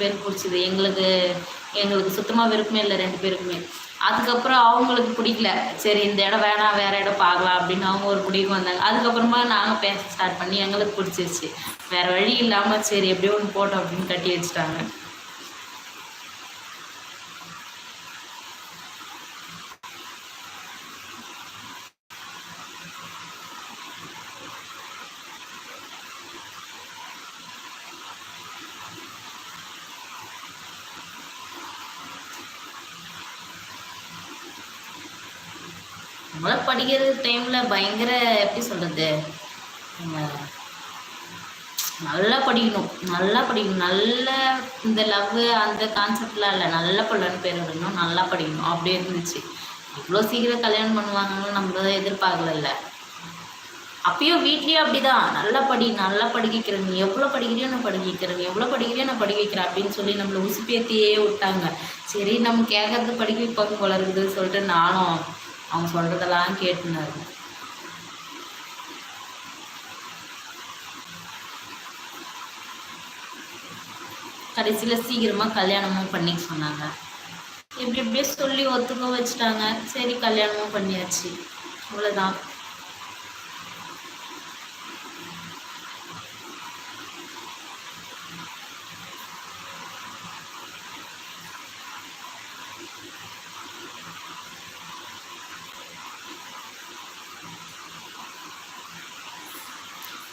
பேருக்கு பிடிச்சிது. எங்களுக்கு எங்களுக்கு சுத்தமாக விருப்பமே இல்லை ரெண்டு பேருக்குமே. அதுக்கப்புறம் அவங்களுக்கு பிடிக்கல. சரி இந்த இடம் வேணாம் வேற இடம் பார்க்கலாம் அப்படின்னு அவங்க ஒரு முடிவுக்கு வந்தாங்க. அதுக்கப்புறமா நாங்கள் பேச ஸ்டார்ட் பண்ணி எங்களுக்கு பிடிச்சிருச்சு. வேற வழி இல்லாமல் சரி எப்படியோ ஒன்று போட்டோம் அப்படின்னு கட்டி வச்சுட்டாங்க. நம்மளாம் படிக்கிற டைமில் பயங்கர எப்படி சொல்கிறது நம்ம நல்லா படிக்கணும். நல்லா படிக்கணும். நல்ல இந்த லவ் அந்த கான்செப்ட்லாம் இல்லை. நல்ல பிள்ளைன்னு பேர் வரணும் நல்லா படிக்கணும். அப்படி இருந்துச்சு. இவ்வளோ சீக்கிரம் கல்யாணம் பண்ணுவாங்கன்னு நம்மள எதிர்பார்க்கல அப்பயும் வீட்லேயும் அப்படிதான். நல்லா படி நல்லா படிக்க வைக்கிறேன். நீ எவ்வளோ படிக்கிறியோ நான் படிக்க வைக்கிறேன். எவ்வளோ படிக்கிறியோ நான் படிக்க வைக்கிறேன் அப்படின்னு சொல்லி நம்மளை உசுப்பேத்தியே விட்டாங்க. சரி நம்ம கேட்கறது படிக்க வைப்பாங்க போல சொல்லிட்டு நானும் அவங்க சொல்கிறதெல்லாம் கேட்டுன்னு கடைசியில் சீக்கிரமாக கல்யாணமும் பண்ணிக்க சொன்னாங்க. இப்படி இப்படியே சொல்லி ஒத்துக்க வச்சுட்டாங்க. சரி கல்யாணமும் பண்ணியாச்சு. அவ்வளோதான்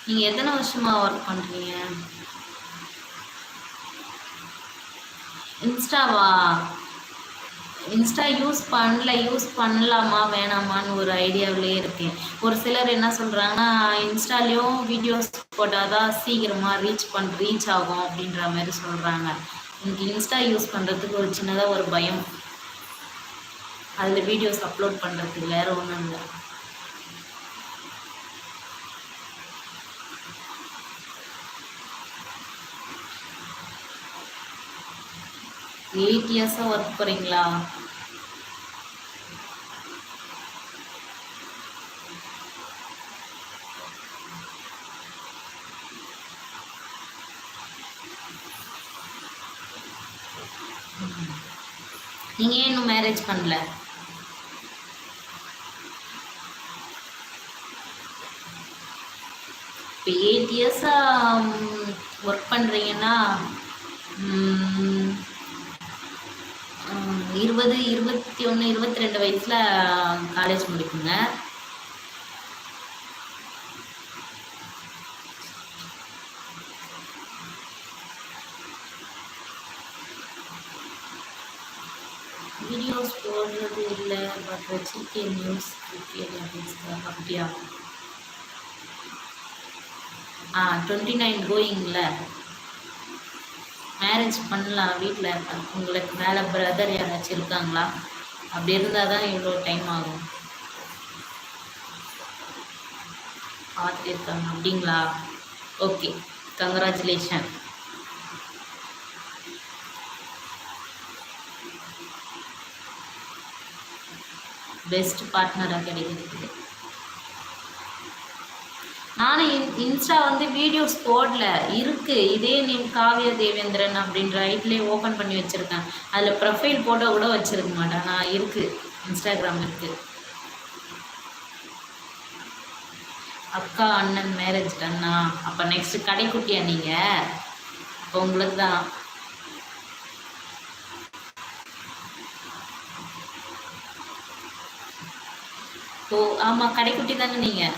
நீங்கள் எத்தனை வருஷமா ஒர்க் பண்ணுறீங்க இன்ஸ்டாவா? இன்ஸ்டா யூஸ் பண்ணல யூஸ் பண்ணலாமா வேணாமான்னு ஒரு ஐடியாவிலே இருக்கேன். ஒரு சிலர் என்ன சொல்கிறாங்கன்னா இன்ஸ்டாலேயும் வீடியோஸ் போட்டால் தான் சீக்கிரமாக ரீச் பண் ரீச் ஆகும் அப்படின்ற மாதிரி சொல்கிறாங்க எனக்கு இன்ஸ்டா யூஸ் பண்ணுறதுக்கு ஒரு சின்னதாக ஒரு பயம். அதில் வீடியோஸ் அப்லோட் பண்ணுறதுக்கு வேறு ஒன்றும் இல்லை. எயிட் இயர்ஸாக ஒர்க் போகிறீங்களா நீங்கள் ஏன் இன்னும் மேரேஜ் பண்ணல? இப்போ எயிட் இயர்ஸாக ஒர்க் பண்ணுறீங்கன்னா இருபது இருபத்தி ஒன்று இருபத்தி ரெண்டு வயசில் காலேஜ் முடிக்குங்க. வீடியோஸ் போடுறது இல்லை பட் வச்சிருக்கேன் நியூஸ் இருக்கேன் அப்படின்னு அப்படியா? ஆ டுவெண்ட்டி நைன் கோயிங்ல மேரேஜ் பண்ணலாம் வீட்டில் உங்களுக்கு மேலே பிரதர் யாராச்சும் இருக்காங்களா? அப்படி இருந்தால் தான் இவ்வளோ டைம் ஆகும். பார்த்துருக்காங்க அப்படிங்களா? ஓகே கங்க்ராச்சுலேஷன் பெஸ்ட் பார்ட்னராக கிடைக்கிறதுக்கு நானும் இன் இன்ஸ்டா வந்து வீடியோஸ் போடல. இருக்கு. இதே நேம் காவியா தேவேந்திரன் அப்படின்ற ஐட்லேயே ஓப்பன் பண்ணி வச்சுருக்கேன். அதில் ப்ரொஃபைல் ஃபோட்டோ கூட வச்சுருக்க மாட்டேன். நான் இருக்கு. இன்ஸ்டாகிராம் இருக்கு. அக்கா அண்ணன் மேரேஜ் அண்ணா. அப்போ நெக்ஸ்ட் கடைக்குட்டியா நீங்கள் அப்போ உங்களுக்கு தான். ஓ ஆமாம் கடைக்குட்டி தானே நீங்கள்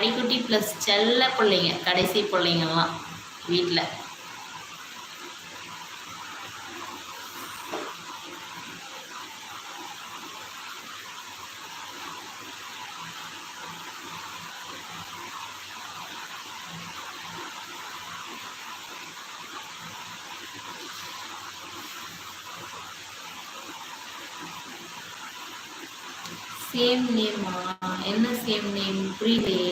கடைக்குட்டி ப்ளஸ் செல்ல பிள்ளைங்க கடைசி பிள்ளைங்கள்லாம் வீட்டில் சேம் நேமா என்ன சேம் நேம் புரியலையே